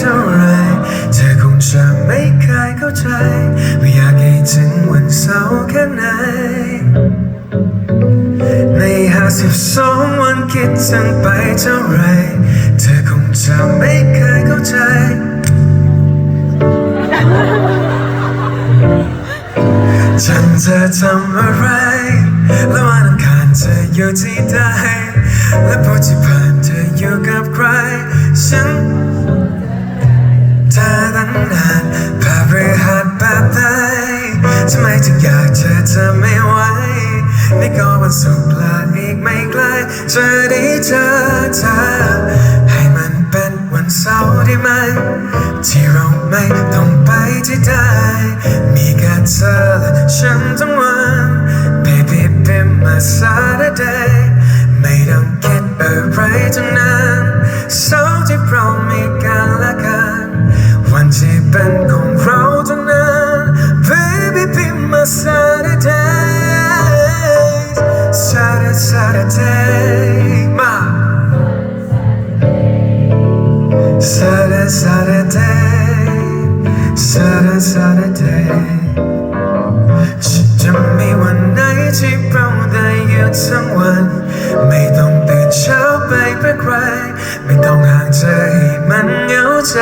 เท่าไร เธอคงจะไม่เคยเข้าใจ ว่าอยากให้ถึงวันเสาร์แค่ไหน ในห้าสิบสองวันคิดถึงไปเท่าไร เธอคงจะไม่เคยเข้าใจฉันจะทำอะไร แล้ววันอังคารเธออยู่ที่ใดและพุธที่ผ่านเธออยู่กับใครฉัน ทำไมถึงอยากเจอเธอไม่ไหวนี่ก็วันศุกร์และอีกไม่ไกลจะได้เจอเธอ ให้มันเป็นวันเสาร์ได้ไหม ที่เราไม่ต้องไปที่ใดมีแค่เธอและฉันทั้งวัน Baby be my Saturday ไม่ต้องคิดอะไรทั้งนั้น Saturday, Saturday ฉันจะมีวันไหนที่เราได้ยุดทั้งวัน ไม่ต้องตื่นเช้าไปเพื่อใคร ไม่ต้องห่างเธอให้มันเหงาใจ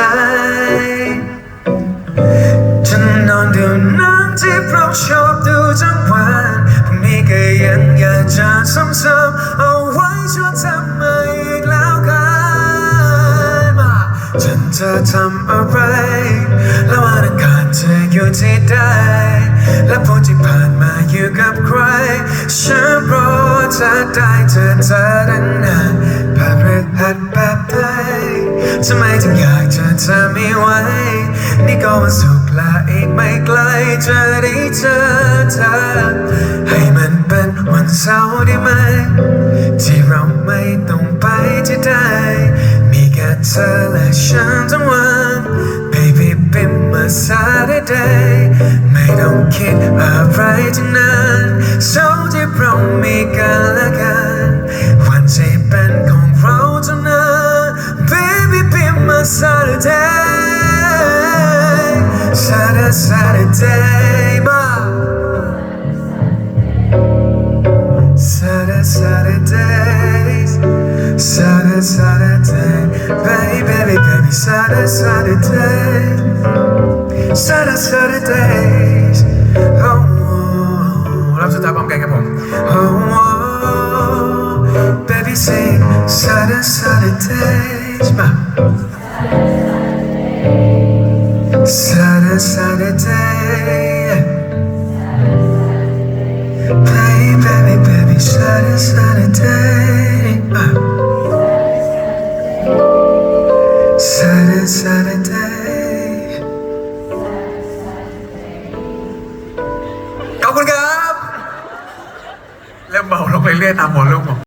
ฉันนอนดูหนังที่เราชอบดูทั้งวันพรุ่งนี้ก็ยังอยากจะซ้ำๆเอาไว้ชวนทำมาอีกแล้วกันฉันจะทำอะไร ที่ใดและพุธที่ผ่านมาอยู่กับใคร ฉันรอจะได้เจอเธอตั้งนานแบบเรือหัดแบบไหนทำไมถึงอยากเจอเธอไม่ไหวนี่ก็วันศุกร์ละอีกไม่ไกลจะได้เจอเธอ ให้มันเป็นวันเสาร์ได้ไหม ที่เราไม่ต้องไปที่ใดมีแค่เธอและฉันทั้งวัน be my Saturday ไม่ต้องคิดอะไรทั้งนั้นเสาร์ที่เรามีกันและกันวันที่เป็นของเราเท่านั้น Baby be my Saturday Saturday Saturday มา Saturday, Saturdays, Saturday, Saturday, baby, baby, baby, Saturday, Saturday, Saturday, Saturdays. Oh, oh, รับสุดท้ายพร้อมกันครับผม Oh, oh, baby, sing Saturday, Saturdays, มา Saturday, Saturday. Baby, baby, baby, Saturday, Saturday. Uh. Saturday, Saturday. เบาลงเรื่อยๆตามหมอลูกผม